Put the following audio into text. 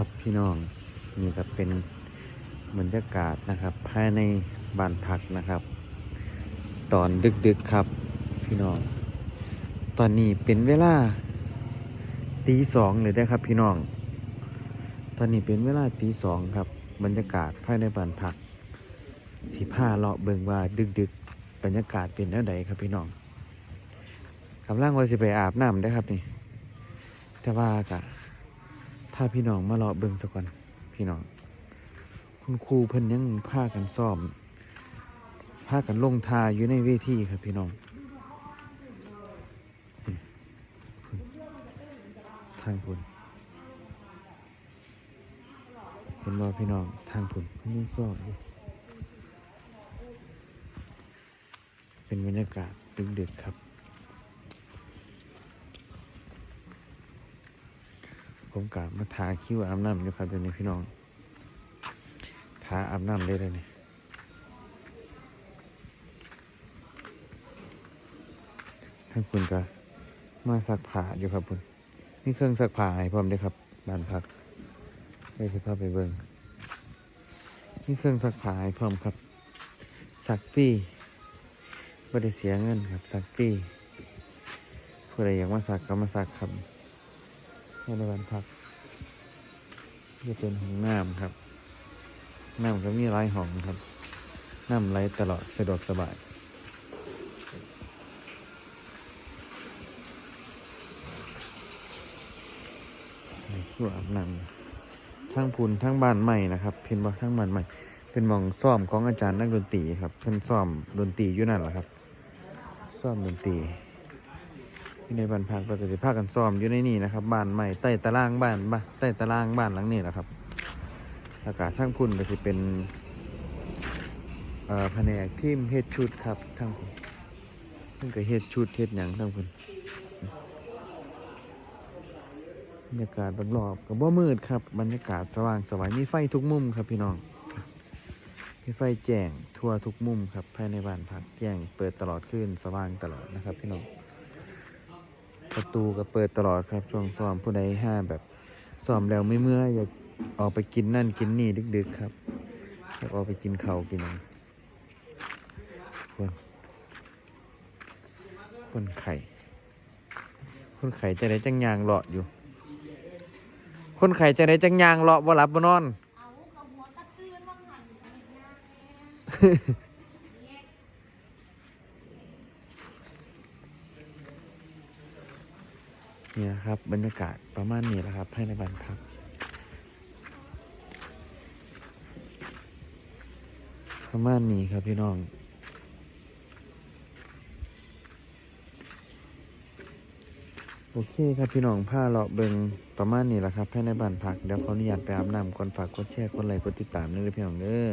ครับพี่น้อง นี่ก็เป็นบรรยากาศนะครับ ภายในบ้านพักนะครับ ตอนดึกๆครับพี่น้อง ตอนนี้เป็นเวลาตีสองเลยได้ครับพี่น้อง ตอนนี้เป็นเวลาตีสองครับ บรรยากาศภายในบ้านพักสิผ้าเลาะเบิงว่าดึกๆ บรรยากาศเป็นแนวใดครับพี่น้องกำลังว่าสิไปอาบน้ำได้ครับนี่ แต่ว่ากะ พาพี่น้องมาเลาะเบิงสักก่อนพี่น้อง คุณครูเพิ่นยังพากันซ้อมพากันลงทาอยู่ในเวทีครับพี่น้อง ทางพุ่นเห็นว่พี่น้องทางพุ่นเพิ่นยังซ้อมอยู่เป็นบรรยากาศดึกๆครับ ผมกะมาทาคิ้วอาบน้ำอยู่ครับเดี๋ยวนี้พี่น้องทาอาบน้ำได้เลยนี่ท่านคุณก็มาซักผ้าอยู่ครับคุณนี่เครื่องซักผ้าให้พร้อมด้วยครับบ้านพักได้สิพาไปเบิ่งนี่เครื่องซักผ้าให้พร้อมครับซักฟรีไม่ได้เสียเงินครับซักฟรีผู้ใดอยากมาซักก็มาซักครับ ในบ้านพักจะเป็นห้องน้ำครับ น้ำก็มีหลายห้องครับ น้ำไหลตลอดสะดวกสบายนี่คือาบน้ำทั้งพูนทั้งบ้านใหม่นะครับ เพิ่นบอกทั้งบ้านใหม่ เป็นมองซ่อมของอาจารย์นักดนตรีครับ เพิ่นซ่อมดนตรีอยู่นั่นแหละครับ ซ่อมดนตรี อยู่ในบ้านพักเราก็สิพากันซ้อมอยู่ในนี่นะครับบ้านใหม่ใต้ตารางบ้านบ้านใต้ตารางบ้านหลังนี้แหละครับ อากาศทั้งพุ่นก็จะเป็นแผนกทีมเฮ็ดชุดครับทั้งพุ่นเพิ่นก็เฮ็ดชุดเฮ็ดหยังทั้งพุ่นบรรยากาศรอบๆก็บ่มืดครับ บรรยากาศสว่างสวายมีไฟทุกมุมครับพี่น้องมีไฟแจ้งทั่วทุกมุมครับภายในบ้านพักแจ้งเปิดตลอดคืนสว่างตลอดนะครับพี่น้อง ประตูก็เปิดตลอดครับ ช่วงซ้อมผู้ใดห้าแบบซ้อมแล้วไม่เมื่อยอยากออกไปกินนั่นกินนี่ดึก ๆ ครับอยากออกไปกินข้าวกินหยังคนคนไข่คนไข่จะได้จังยางเลาะอยู่ คนไข่จะได้จังยางเลาะบ่หลับบ่นอน เอาเขาหัวกระตื้นว่างหันไปยากแน่ เนี่ยครับ บรรยากาศประมาณนี้แหละครับให้ในบ้านพักประมาณนี้ครับพี่น้อง โอเคครับพี่น้องผ้าเลาะเบิงประมาณนี้แหละครับให้ในบ้านพักเดี๋ยวขออนุญาตไปอาบน้ำก่อนฝากกดแชร์กดไลค์กดติดตามด้วยเด้อพี่น้องเด้อ